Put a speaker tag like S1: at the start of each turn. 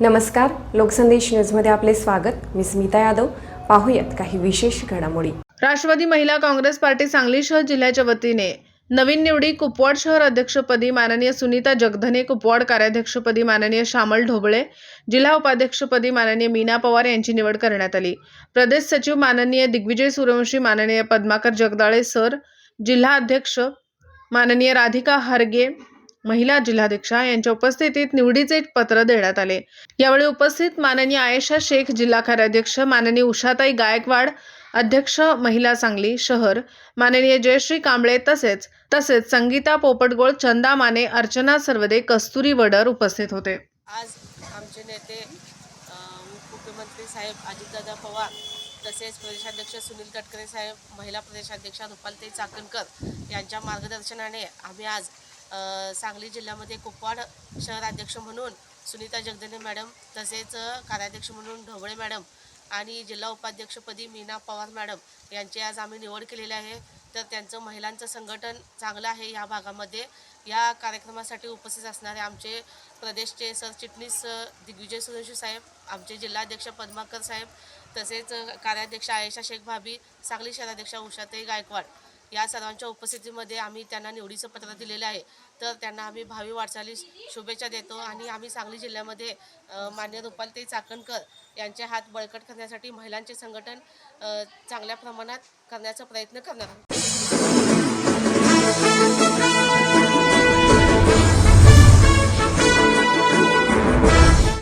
S1: नमस्कार लोकसंदेश न्यूजमध्ये आपले स्वागत. मी स्मिता यादव. पाहूयात काही विशेष घडामोडी.
S2: राष्ट्रवादी महिला काँग्रेस पार्टी सांगली शहर जिल्ह्याच्या वतीने नवीन निवडी कुपवाड शहर अध्यक्षपदी माननीय सुनीता जगधने कुपवाड कार्याध्यक्षपदी माननीय श्यामल ढोबळे जिल्हा उपाध्यक्षपदी माननीय मीना पवार यांची निवड करण्यात आली. प्रदेश सचिव माननीय दिग्विजय सूर्यवंशी माननीय पद्माकर जगदाळे सर जिल्हा अध्यक्ष माननीय राधिका हरगे महिला जिल्हाध्यक्षा यांच्या उपस्थितीत निवडीचे पत्र देण्यात आले. यावेळी उपस्थित माननीय आयशा शेख जिल्हा कार्याध्यक्ष माननीय उषाताई गायकवाड अध्यक्ष महिला सांगली शहर माननीय जयश्री कांबळे तसेच तसेच संगीता पोपटगोळ चंदा माने अर्चना सर्वदे कस्तुरी वडर उपस्थित होते.
S3: आज आमचे नेते मुख्यमंत्री साहेब अजितदादा पवार तसेच प्रदेशाध्यक्ष सुनील तटकरे साहेब महिला प्रदेशाध्यक्षा रुपालताई चाकणकर यांच्या मार्गदर्शनाने आम्ही आज सांगली जिल्ह्यामध्ये कुपवाड शहराध्यक्ष म्हणून सुनीता जगदने मॅडम तसेच कार्याध्यक्ष म्हणून ढोबळे मॅडम आणि जिल्हा उपाध्यक्षपदी मीना पवार मॅडम यांची आज आम्ही निवड केलेली आहे. तर त्यांचं महिलांचं संघटन चांगलं आहे या भागामध्ये. या कार्यक्रमासाठी उपस्थित असणारे आमचे प्रदेशचे सरचिटणीस दिग्विजय सुरेशी साहेब आमचे जिल्हाध्यक्ष पद्माकर साहेब तसेच कार्याध्यक्ष आयशा शेख भाभी सांगली शहराध्यक्षा उषाताई गायकवाड या सर्वांच्या उपस्थितीमध्ये आम्ही त्यांना निवडीचं पत्र दिलेलं आहे. तर त्यांना आम्ही भावी वाटचालीस शुभेच्छा देतो आणि आम्ही सांगली जिल्ह्यामध्ये मान्य रुपालताई चाकणकर यांचे हात बळकट करण्यासाठी महिलांचे संघटन चांगल्या प्रमाणात करण्याचा प्रयत्न करणार आहोत.